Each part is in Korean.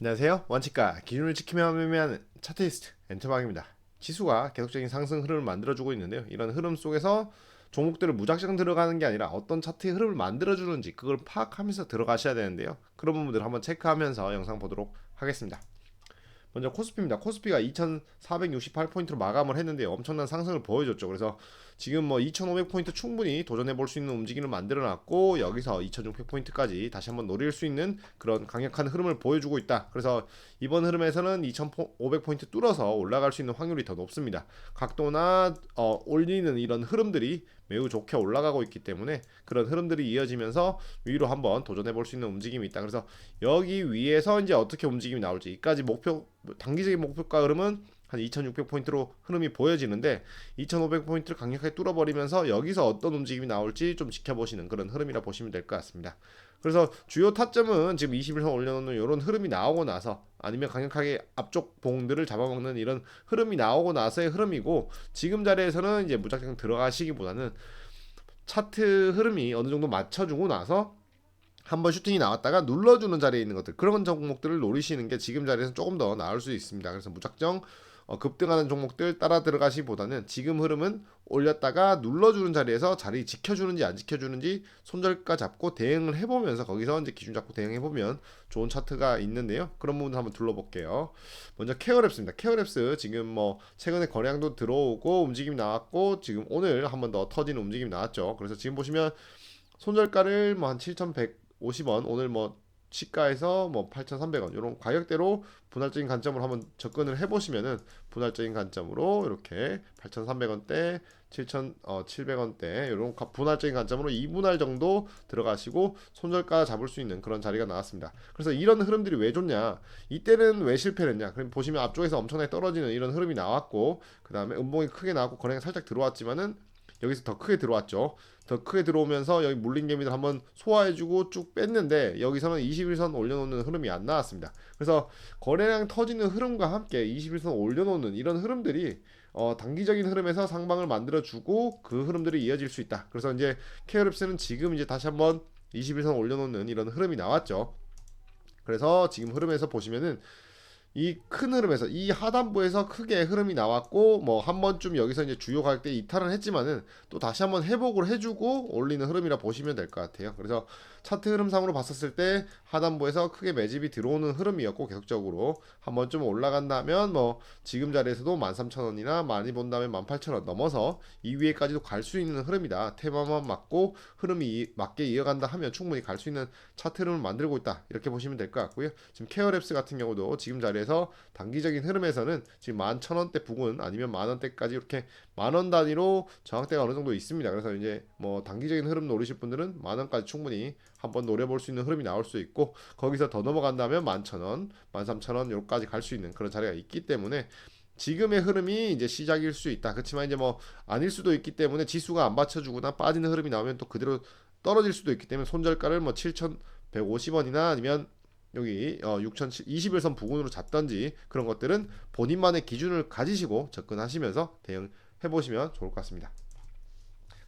안녕하세요. 원칙가 기준을 지키며 매매하는 차트리스트 엔터방입니다. 지수가 계속적인 상승 흐름을 만들어주고 있는데요. 이런 흐름 속에서 종목들을 무작정 들어가는 게 아니라 어떤 차트의 흐름을 만들어주는지 그걸 파악하면서 들어가셔야 되는데요. 그런 부분들을 한번 체크하면서 영상 보도록 하겠습니다. 먼저 코스피입니다. 코스피가 2,468포인트로 마감을 했는데요. 엄청난 상승을 보여줬죠. 그래서 지금 뭐 2,500포인트 충분히 도전해 볼 수 있는 움직임을 만들어 놨고 여기서 2,600포인트까지 다시 한번 노릴 수 있는 그런 강력한 흐름을 보여주고 있다. 그래서 이번 흐름에서는 2,500포인트 뚫어서 올라갈 수 있는 확률이 더 높습니다. 각도나 어, 올리는 이런 흐름들이 매우 좋게 올라가고 있기 때문에 그런 흐름들이 이어지면서 위로 한번 도전해 볼 수 있는 움직임이 있다. 그래서 여기 위에서 이제 어떻게 움직임이 나올지 이까지 목표 단기적인 목표가 흐름은 한 2,600포인트로 흐름이 보여지는데 2,500포인트를 강력하게 뚫어버리면서 여기서 어떤 움직임이 나올지 좀 지켜보시는 그런 흐름이라 보시면 될 것 같습니다. 그래서 주요 타점은 지금 21선 올려놓는 이런 흐름이 나오고 나서 아니면 강력하게 앞쪽 봉들을 잡아먹는 이런 흐름이 나오고 나서의 흐름이고 지금 자리에서는 이제 무작정 들어가시기보다는 차트 흐름이 어느 정도 맞춰주고 나서 한번 슈팅이 나왔다가 눌러주는 자리에 있는 것들 그런 종목들을 노리시는 게 지금 자리에서 조금 더 나을 수 있습니다. 그래서 무작정 어, 급등하는 종목들 따라 들어가시보다는 지금 흐름은 올렸다가 눌러주는 자리에서 자리 지켜주는지 안 지켜주는지 손절가 잡고 대응을 해보면서 거기서 이제 기준 잡고 대응해보면 좋은 차트가 있는데요. 그런 부분 한번 둘러볼게요. 먼저 케어랩스입니다. 케어랩스 지금 뭐 최근에 거래량도 들어오고 움직임이 나왔고 지금 오늘 한 번 더 터지는 움직임이 나왔죠. 그래서 지금 보시면 손절가를 뭐 한 7,150원 오늘 뭐 시가에서 뭐 8,300원 이런 가격대로 분할적인 관점으로 한번 접근을 해보시면은 분할적인 관점으로 이렇게 8,300원대, 7,700원대 이런 분할적인 관점으로 2분할 정도 들어가시고 손절가 잡을 수 있는 그런 자리가 나왔습니다. 그래서 이런 흐름들이 왜 좋냐? 이때는 왜 실패를 했냐? 그럼 보시면 앞쪽에서 엄청나게 떨어지는 이런 흐름이 나왔고 그 다음에 음봉이 크게 나왔고 거래가 살짝 들어왔지만은 여기서 더 크게 들어왔죠. 더 크게 들어오면서 여기 물린 개미들 한번 소화해주고 쭉 뺐는데 여기서는 21선 올려놓는 흐름이 안 나왔습니다. 그래서 거래량 터지는 흐름과 함께 21선 올려놓는 이런 흐름들이 어, 단기적인 흐름에서 상방을 만들어주고 그 흐름들이 이어질 수 있다. 그래서 이제 케어랩스는 지금 이제 다시 한번 21선 올려놓는 이런 흐름이 나왔죠. 그래서 지금 흐름에서 보시면은 이 큰 흐름에서 이 하단부에서 크게 흐름이 나왔고 뭐 한 번쯤 여기서 이제 주요 가격대 이탈을 했지만은 또 다시 한번 회복을 해주고 올리는 흐름이라 보시면 될 것 같아요. 그래서 차트 흐름상으로 봤었을 때 하단부에서 크게 매집이 들어오는 흐름이었고 계속적으로 한 번쯤 올라간다면 뭐 지금 자리에서도 13,000원이나 많이 본다면 18,000원 넘어서 이 위에까지도 갈 수 있는 흐름이다. 테마만 맞고 흐름이 맞게 이어간다 하면 충분히 갈 수 있는 차트 흐름을 만들고 있다. 이렇게 보시면 될 것 같고요. 지금 케어랩스 같은 경우도 지금 자리에서 단기적인 흐름에서는 지금 11,000원대 부근 아니면 만원대까지 이렇게 만원 단위로 정확대가 어느 정도 있습니다. 그래서 이제 뭐 단기적인 흐름 노리실 분들은 만원까지 충분히 한번 노려볼 수 있는 흐름이 나올 수 있고 거기서 더 넘어간다면 만천원, 만삼천원 요까지 갈 수 있는 그런 자리가 있기 때문에 지금의 흐름이 이제 시작일 수 있다. 그렇지만 이제 뭐 아닐 수도 있기 때문에 지수가 안 받쳐주거나 빠지는 흐름이 나오면 또 그대로 떨어질 수도 있기 때문에 손절가를 뭐 7,150원이나 아니면 여기 어 6,021선 부근으로 잡던지 그런 것들은 본인만의 기준을 가지시고 접근하시면서 대응해 보시면 좋을 것 같습니다.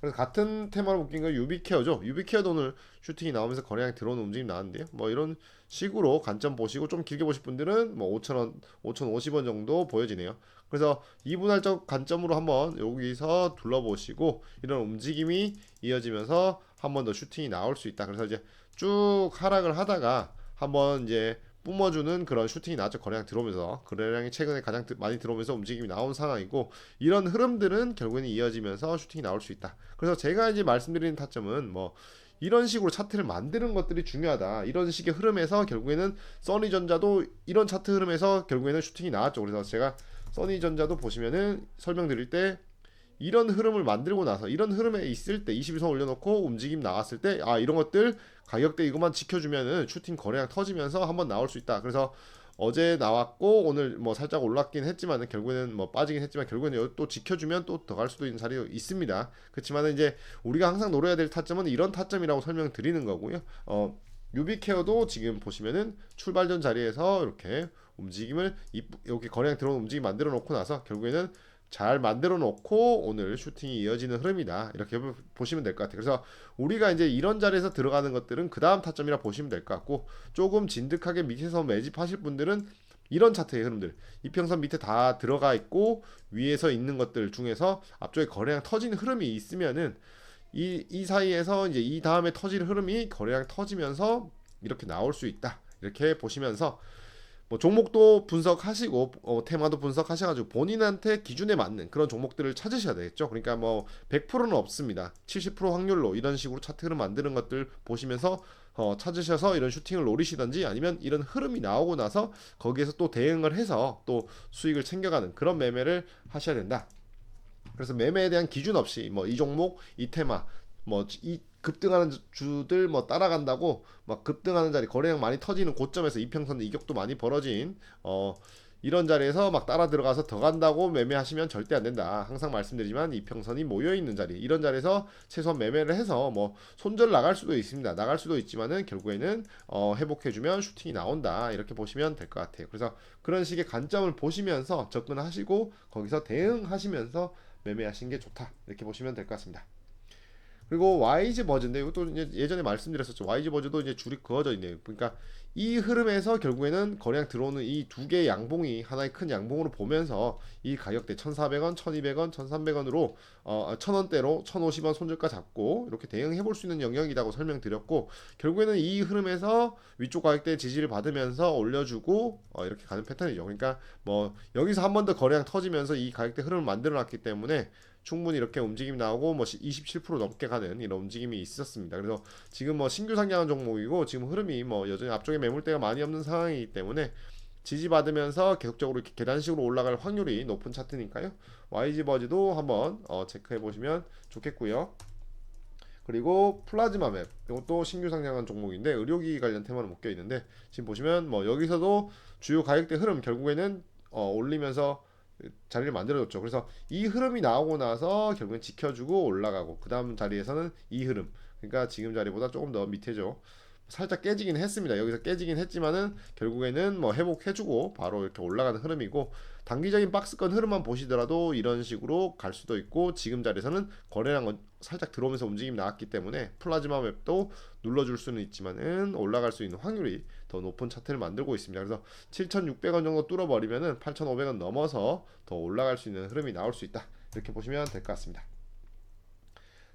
그래서 같은 테마로 묶인 건 유비케어죠. 유비케어도 오늘 슈팅이 나오면서 거래량이 들어오는 움직임 나왔는데요. 뭐 이런 식으로 관점 보시고 좀 길게 보실 분들은 뭐 5,000원, 5,050원 정도 보여지네요. 그래서 이분할적 관점으로 한번 여기서 둘러보시고 이런 움직임이 이어지면서 한 번 더 슈팅이 나올 수 있다. 그래서 이제 쭉 하락을 하다가 한번 이제 뿜어주는 그런 슈팅이 나왔죠. 거래량 들어오면서 거래량이 최근에 가장 많이 들어오면서 움직임이 나온 상황이고 이런 흐름들은 결국에는 이어지면서 슈팅이 나올 수 있다. 그래서 제가 이제 말씀드리는 타점은 뭐 이런 식으로 차트를 만드는 것들이 중요하다. 이런 식의 흐름에서 결국에는 써니전자도 이런 차트 흐름에서 결국에는 슈팅이 나왔죠. 그래서 제가 써니전자도 보시면은 설명드릴 때 이런 흐름을 만들고 나서 이런 흐름에 있을 때 22선 올려놓고 움직임 나왔을 때 아 이런 것들 가격대 이것만 지켜주면은 슈팅 거래량 터지면서 한번 나올 수 있다. 그래서 어제 나왔고 오늘 뭐 살짝 올랐긴 했지만 결국에는 뭐 빠지긴 했지만 결국에는 또 지켜주면 또 더 갈 수도 있는 자리도 있습니다. 그렇지만 이제 우리가 항상 노려야 될 타점은 이런 타점이라고 설명드리는 거고요. 어 유비케어도 지금 보시면은 출발 전 자리에서 이렇게 움직임을 이렇게 거래량 들어오는 움직임 만들어 놓고 나서 결국에는 잘 만들어 놓고 오늘 슈팅이 이어지는 흐름이다. 이렇게 보- 보시면 될 것 같아요. 그래서 우리가 이제 이런 자리에서 들어가는 것들은 그 다음 타점이라 보시면 될 것 같고 조금 진득하게 밑에서 매집하실 분들은 이런 차트의 흐름들 이평선 밑에 다 들어가 있고 위에서 있는 것들 중에서 앞쪽에 거래량 터지는 흐름이 있으면은 이, 이 사이에서 이제 이 다음에 터질 흐름이 거래량 터지면서 이렇게 나올 수 있다. 이렇게 보시면서 뭐 종목도 분석하시고 어, 테마도 분석하셔가지고 본인한테 기준에 맞는 그런 종목들을 찾으셔야 되겠죠. 그러니까 뭐 100%는 없습니다. 70% 확률로 이런 식으로 차트 흐름 만드는 것들 보시면서 어, 찾으셔서 이런 슈팅을 노리시든지 아니면 이런 흐름이 나오고 나서 거기에서 또 대응을 해서 또 수익을 챙겨가는 그런 매매를 하셔야 된다. 그래서 매매에 대한 기준 없이 뭐 이 종목, 이 테마, 뭐 이 급등하는 주들 뭐 따라간다고 막 급등하는 자리 거래량 많이 터지는 고점에서 이평선 이격도 많이 벌어진 어 이런 자리에서 막 따라 들어가서 더 간다고 매매하시면 절대 안 된다. 항상 말씀드리지만 이평선이 모여 있는 자리 이런 자리에서 최소한 매매를 해서 뭐 손절 나갈 수도 있습니다. 나갈 수도 있지만은 결국에는 어 회복해주면 슈팅이 나온다 이렇게 보시면 될 것 같아요. 그래서 그런 식의 관점을 보시면서 접근하시고 거기서 대응하시면서 매매하시는 게 좋다 이렇게 보시면 될 것 같습니다. 그리고 YG 버즈인데 이것도 이제 예전에 말씀드렸었죠. YG 버즈도 이제 줄이 그어져 있네요. 그러니까 이 흐름에서 결국에는 거래량 들어오는 이 두 개의 양봉이 하나의 큰 양봉으로 보면서 이 가격대 1,400원, 1,200원, 1,300원으로 어 1,000원대로 1,050원 손절가 잡고 이렇게 대응해 볼 수 있는 영역이라고 설명드렸고 결국에는 이 흐름에서 위쪽 가격대 지지를 받으면서 올려주고 어 이렇게 가는 패턴이죠. 그러니까 뭐 여기서 한 번 더 거래량 터지면서 이 가격대 흐름을 만들어 놨기 때문에 충분히 이렇게 움직임이 나오고 뭐 27% 넘게 가는 이런 움직임이 있었습니다. 그래서 지금 뭐 신규 상장한 종목이고 지금 흐름이 뭐 여전히 앞쪽에 매물대가 많이 없는 상황이기 때문에 지지받으면서 계속적으로 이렇게 계단식으로 올라갈 확률이 높은 차트니까요. YG 버즈도 한번 어, 체크해 보시면 좋겠고요. 그리고 플라즈마 맵 이것도 신규 상장한 종목인데 의료기기 관련 테마로 묶여 있는데 지금 보시면 뭐 여기서도 주요 가격대 흐름 결국에는 어, 올리면서 자리를 만들어줬죠. 그래서 이 흐름이 나오고 나서 결국엔 지켜주고 올라가고 그 다음 자리에서는 이 흐름 그러니까 지금 자리보다 조금 더 밑에죠. 살짝 깨지긴 했습니다. 여기서 깨지긴 했지만은 결국에는 뭐 회복해주고 바로 이렇게 올라가는 흐름이고 단기적인 박스권 흐름만 보시더라도 이런 식으로 갈 수도 있고 지금 자리에서는 거래량 살짝 들어오면서 움직임이 나왔기 때문에 플라즈마 맵도 눌러줄 수는 있지만은 올라갈 수 있는 확률이 더 높은 차트를 만들고 있습니다. 그래서 7,600원 정도 뚫어버리면은 8,500원 넘어서 더 올라갈 수 있는 흐름이 나올 수 있다. 이렇게 보시면 될 것 같습니다.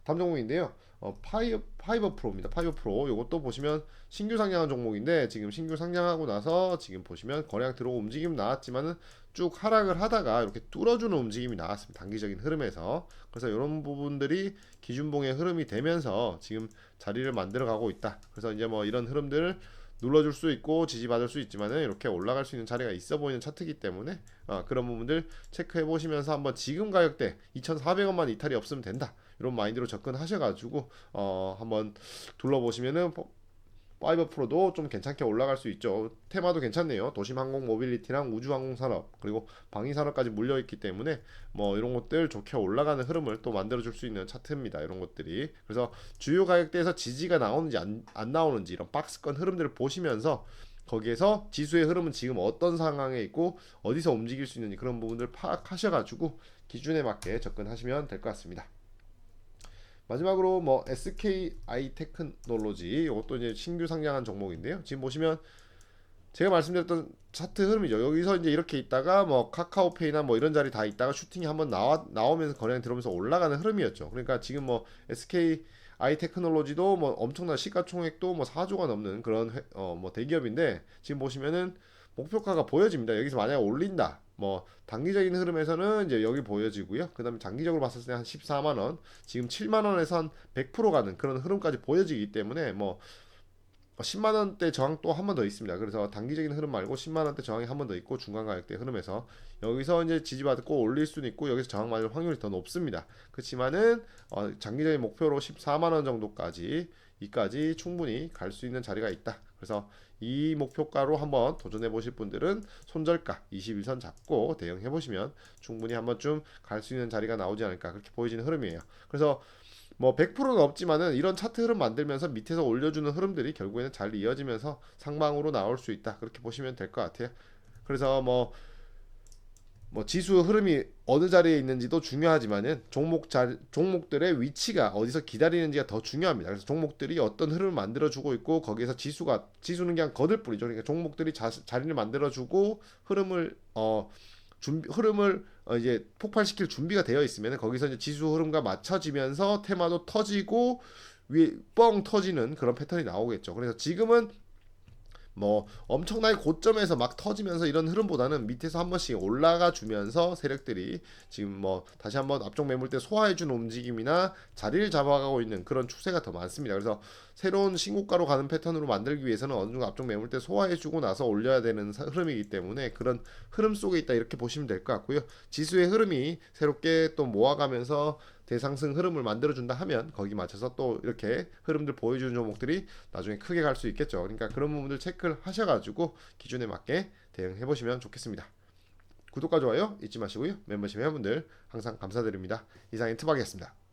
다음 종목인데요. 어, 파이, 파이버 프로입니다. 파이버 프로. 이것도 보시면 신규 상장한 종목인데 지금 신규 상장하고 나서 지금 보시면 거래량 들어오고 움직임 나왔지만은 쭉 하락을 하다가 이렇게 뚫어주는 움직임이 나왔습니다. 단기적인 흐름에서. 그래서 이런 부분들이 기준봉의 흐름이 되면서 지금 자리를 만들어 가고 있다. 그래서 이제 뭐 이런 흐름들을 눌러줄 수 있고 지지받을 수 있지만은 이렇게 올라갈 수 있는 자리가 있어 보이는 차트이기 때문에 어, 그런 부분들 체크해 보시면서 한번 지금 가격대 2,400원만 이탈이 없으면 된다. 이런 마인드로 접근하셔가지고 어, 한번 둘러보시면은 파이버 프로도 좀 괜찮게 올라갈 수 있죠. 테마도 괜찮네요. 도심 항공 모빌리티랑 우주 항공 산업 그리고 방위 산업까지 물려 있기 때문에 뭐 이런 것들 좋게 올라가는 흐름을 또 만들어 줄 수 있는 차트입니다. 이런 것들이. 그래서 주요 가격대에서 지지가 나오는지 안, 안 나오는지 이런 박스권 흐름들을 보시면서 거기에서 지수의 흐름은 지금 어떤 상황에 있고 어디서 움직일 수 있는지 그런 부분들 파악하셔 가지고 기준에 맞게 접근하시면 될 것 같습니다. 마지막으로 뭐 SKI 테크놀로지 이것도 이제 신규 상장한 종목인데요. 지금 보시면 제가 말씀드렸던 차트 흐름이죠. 여기서 이제 이렇게 있다가 뭐 카카오페이나 뭐 이런 자리 다 있다가 슈팅이 한번 나와 나오면서 거래량 들어오면서 올라가는 흐름이었죠. 그러니까 지금 뭐 SK 아이 테크놀로지도 뭐 엄청난 시가총액도 뭐 4조가 넘는 그런 회, 어, 뭐 대기업인데 지금 보시면은 목표가가 보여집니다. 여기서 만약에 올린다. 뭐 단기적인 흐름에서는 이제 여기 보여지고요. 그다음에 장기적으로 봤을 때 한 14만 원, 지금 7만 원에서 한 100% 가는 그런 흐름까지 보여지기 때문에 뭐 10만 원대 저항 또 한 번 더 있습니다. 그래서 단기적인 흐름 말고 10만 원대 저항이 한 번 더 있고 중간 가격대 흐름에서 여기서 이제 지지받고 올릴 수는 있고 여기서 저항 맞을 확률이 더 높습니다. 그렇지만은 어, 장기적인 목표로 14만 원 정도까지 이까지 충분히 갈 수 있는 자리가 있다. 그래서 이 목표가로 한번 도전해 보실 분들은 손절가 21선 잡고 대응해 보시면 충분히 한번쯤 갈 수 있는 자리가 나오지 않을까 그렇게 보여지는 흐름이에요. 그래서 뭐 100%는 없지만은 이런 차트 흐름 만들면서 밑에서 올려주는 흐름들이 결국에는 잘 이어지면서 상방으로 나올 수 있다 그렇게 보시면 될 것 같아요. 그래서 뭐 뭐 지수 흐름이 어느 자리에 있는지도 중요하지만은 종목 자, 종목들의 위치가 어디서 기다리는지가 더 중요합니다. 그래서 종목들이 어떤 흐름을 만들어 주고 있고 거기에서 지수가 지수는 그냥 거들 뿐이죠. 그러니까 종목들이 자, 자리를 만들어 주고 흐름을 어 준비 흐름을 어, 이제 폭발시킬 준비가 되어 있으면 거기서 이제 지수 흐름과 맞춰지면서 테마도 터지고 위에 뻥 터지는 그런 패턴이 나오겠죠. 그래서 지금은 뭐 엄청나게 고점에서 막 터지면서 이런 흐름보다는 밑에서 한 번씩 올라가 주면서 세력들이 지금 뭐 다시 한번 앞쪽 매물대 소화해 주는 움직임이나 자리를 잡아가고 있는 그런 추세가 더 많습니다. 그래서 새로운 신고가로 가는 패턴으로 만들기 위해서는 어느 정도 앞쪽 매물대 소화해 주고 나서 올려야 되는 사- 흐름이기 때문에 그런 흐름 속에 있다 이렇게 보시면 될 것 같고요. 지수의 흐름이 새롭게 또 모아가면서 대상승 흐름을 만들어준다 하면 거기 맞춰서 또 이렇게 흐름들 보여주는 종목들이 나중에 크게 갈 수 있겠죠. 그러니까 그런 부분들 체크를 하셔가지고 기준에 맞게 대응해 보시면 좋겠습니다. 구독과 좋아요 잊지 마시고요. 멤버십 회원분들 항상 감사드립니다. 이상 인트박이었습니다.